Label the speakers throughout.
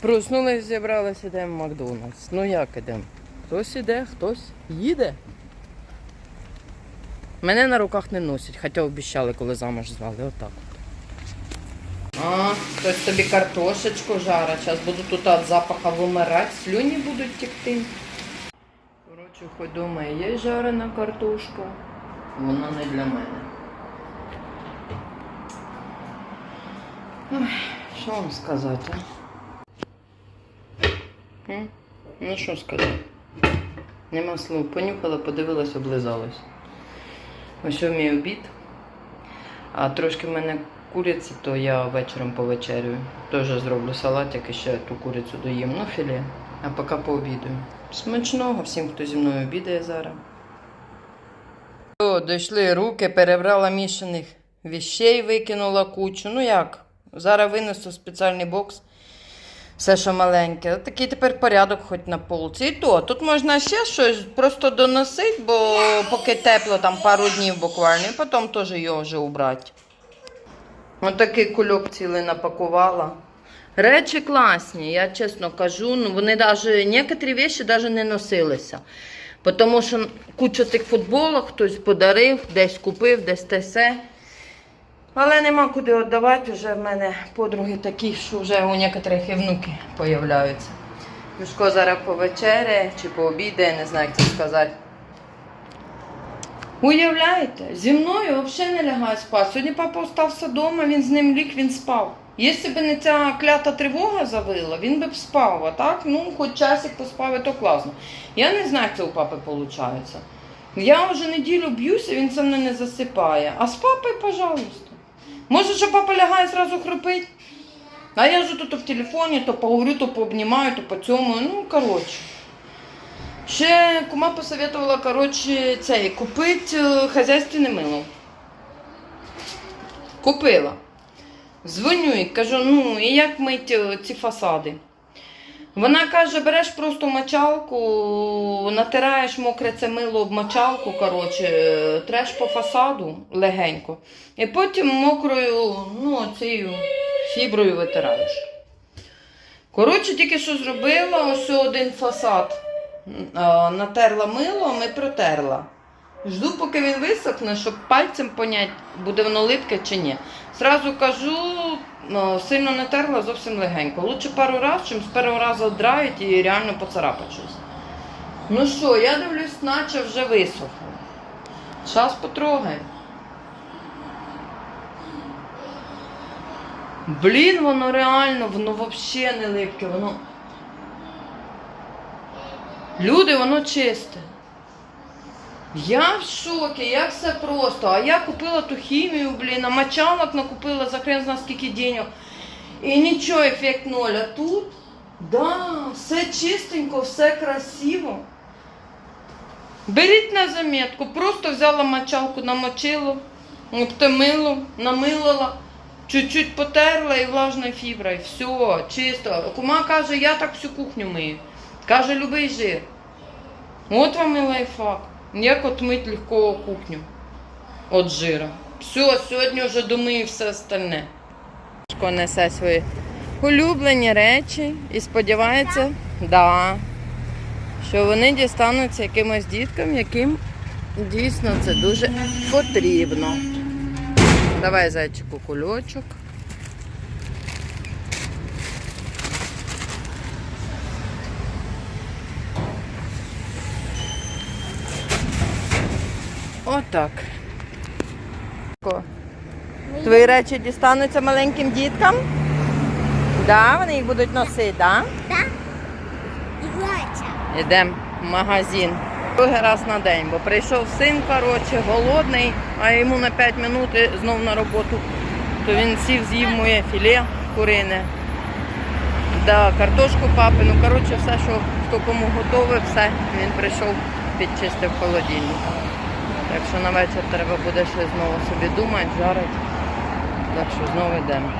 Speaker 1: Проснулись, зібралися, йдемо в Макдональдс. Ну як ідемо? Хтось іде, хтось їде. Мене на руках не носять, хоча обіцяли, коли замуж звали. Отак от. А, хтось собі картошечку жарить. Зараз буду тут від запаха вимирати, слюні будуть текти. Коротше, хоч дома і є жарена картошка. Вона не для мене. Що вам сказати? Ну що сказати? Нема слов. Понюхала, подивилась, облизалась. Ось що мій обід. А трошки в мене куриця, то я вечором повечерюю. Теж зроблю салатик і ще ту курицю доїм. Ну, філе. А поки пообідаю. Смачного всім, хто зі мною обідає зараз. О, дійшли руки, перебрала мішаних віщей, викинула кучу. Ну як? Зараз винесу спеціальний бокс. Все, що маленьке. Такий тепер порядок хоч на полці. І то, тут можна ще щось просто доносити, бо поки тепло, там пару днів буквально, і потім теж його вже убрати. Ось такий кульок цілий напакувала. Речі класні, я чесно кажу. Ну, вони навіть некоторі речі навіть не носилися. Тому що куча цих футболок хтось подарив, десь купив, десь те. Але нема куди віддавати, вже в мене подруги такі, що вже у некоторих і внуки появляються. Юшко зараз повечеряє чи пообідає, не знаю, як це сказати. Уявляєте, зі мною взагалі не лягає спати. Сьогодні папа остався вдома, він з ним ліг, він спав. Якщо б не ця клята тривога завила, він би б спав, а так, ну, хоч часик поспав, то класно. Я не знаю, як це у папи виходить. Я вже неділю б'юся, він со мною не засипає. А з папою, пожалуйста. Може, що папа лягає зразу хрипить? А я ж тут в телефоні, то поговорю, то пообнімаю, то по цьому. Ну, коротше. Ще кума посоветувала, коротше, цей, купити е, хазяйственне мило. Купила. Дзвоню і кажу, ну, і як мить е, ці фасади? Вона каже, береш просто мочалку, натираєш мокре це мило об мочалку, коротше, е, треш по фасаду легенько. І потім мокрою, ну, цією фіброю витираєш. Коротше, тільки що зробила ось один фасад. Натерла милом і протерла. Жду, поки він висохне, щоб пальцем поняти, буде воно липке чи ні. Зразу кажу, ну, сильно не терла, зовсім легенько. Лучше пару разів, чим з першого разу драють і реально поцарапати щось. Ну що, я дивлюсь, наче вже висохло. Зараз потрогаємо. Блін, воно реально, воно взагалі не липке, воно. Люди, воно чисте. Я в шокі, як все просто. А я купила ту хімію, блін, а мочалок накупила за хрен зна скільки денег. І нічого, ефект ноль. А тут, да, все чистенько, все красиво. Беріть на заметку, просто взяла мочалку, намочила, обтемила, намилила, чуть-чуть потерла і влажною фіброю. Все, чисто. Кума каже, я так всю кухню мию. Каже, любий жир. От вам і лайфхак. Як отмить легко кухню від жира. Все, сьогодні вже домию все остальне. Несе свої улюблені речі і сподівається, да, що вони дістануться якимось діткам, яким дійсно це дуже потрібно. Давай зайчику кульочок. Отак. Твої речі дістануться маленьким діткам? Да, вони їх будуть носити, да?
Speaker 2: Да? Іграча.
Speaker 1: Йдемо в магазин. Другий раз на день, бо прийшов син, коротше, голодний, а йому на 5 минут знов на роботу. То він сів, з'їв моє філе курине. Да, картошку папину. Коротше, все, що хто кому готове, все. Він прийшов, підчистив холодильник. Так що на вечір треба буде щось знову собі думати, жарити. Так що знову йдемо.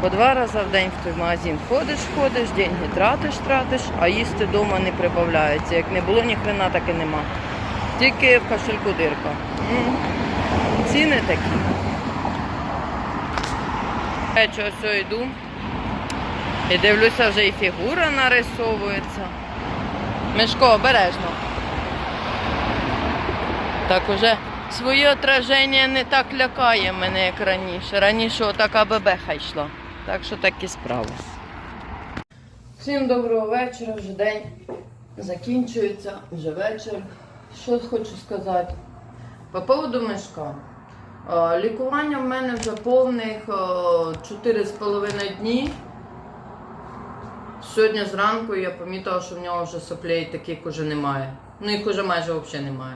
Speaker 1: По два рази в день в той магазин ходиш, ходиш, деньги тратиш, тратиш, а їсти вдома не прибавляється. Як не було ні хрена, так і нема. Тільки в кошельку дирка. Ціни такі. Я чого все йду. І дивлюся, вже і фігура нарисовується. Мишко, обережно. Так уже своє отраження не так лякає мене, як раніше. Раніше отака бебеха йшла. Так що такі справи. Всім доброго вечора, вже день закінчується, вже вечір. Що хочу сказати? По поводу мишка. Е, Лікування в мене вже повних е, 4,5 дні. Сьогодні зранку я помітила, що в нього вже соплей таких уже немає. Ну їх уже майже взагалі немає.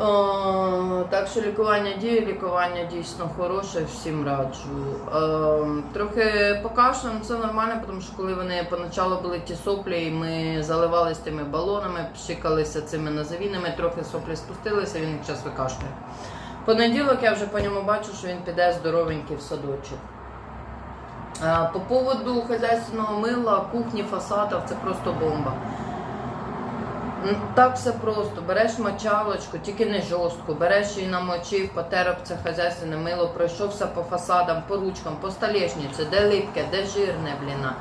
Speaker 1: Е, так що лікування діє, лікування дійсно хороше, всім раджу. Е, трохи покашлям, це нормально, тому що коли вони поначалу були ті соплі, і ми заливались тими балонами, пшикалися цими назавінами, трохи соплі спустилися, він їх час викашлює. Понеділок я вже по ньому бачу, що він піде здоровенький в садочок. Е, По поводу хазяйственного мила, кухні, фасадів, це просто бомба. Так все просто. Береш мочалочку, тільки не жорстку, береш її намочив, потерок це хазяйственне мило, пройшовся по фасадам, по ручкам, по столешниці, де липке, де жирне, бліна.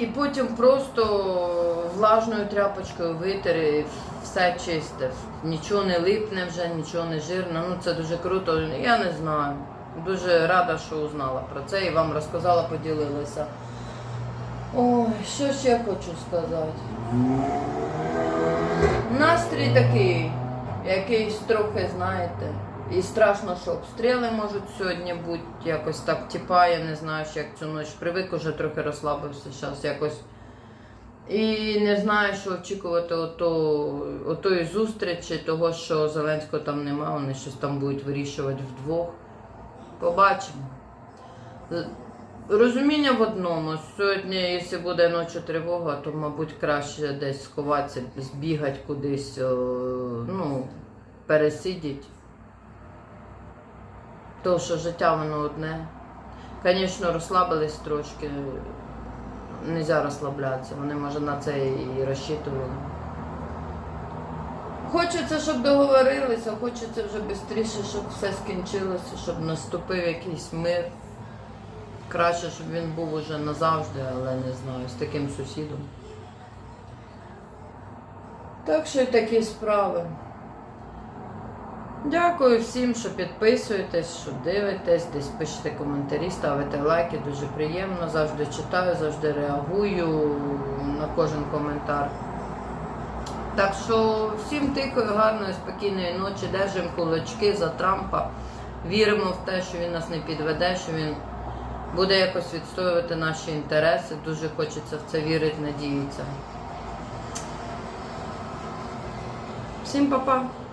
Speaker 1: І потім просто влажною тряпочкою витер і все чисте. Нічого не липне вже, нічого не жирне. Ну це дуже круто. Я не знаю. Дуже рада, що узнала про це і вам розказала, поділилася. Ой, що ще хочу сказати. Настрій такий, якийсь трохи, знаєте. І страшно, що обстріли можуть сьогодні бути. Якось так тіпає, не знаю, що як цю ніч привик, уже трохи розслабився зараз якось. І не знаю, що очікувати ото, отої зустрічі, того, що Зеленського там нема, вони щось там будуть вирішувати вдвох. Побачимо. Розуміння в одному. Сьогодні, якщо буде ночі тривога, то, мабуть, краще десь сховатися, збігати кудись, ну, пересидіти. То, що життя воно одне. Звісно, розслабились трошки. Нельзя розслаблятися. Вони, може, на це і розчитували. Хочеться, щоб договорилися, хочеться вже швидше, щоб все скінчилося, щоб наступив якийсь мир. Краще, щоб він був уже назавжди, але не знаю, з таким сусідом. Так що й такі справи. Дякую всім, що підписуєтесь, що дивитесь, десь пишете коментарі, ставите лайки, дуже приємно. Завжди читаю, завжди реагую на кожен коментар. Так що всім тихої, гарної, спокійної ночі, держимо кулачки за Трампа. Віримо в те, що він нас не підведе, що він буде якось відстоювати наші інтереси. Дуже хочеться в це вірити, надіятися. Всім па-па!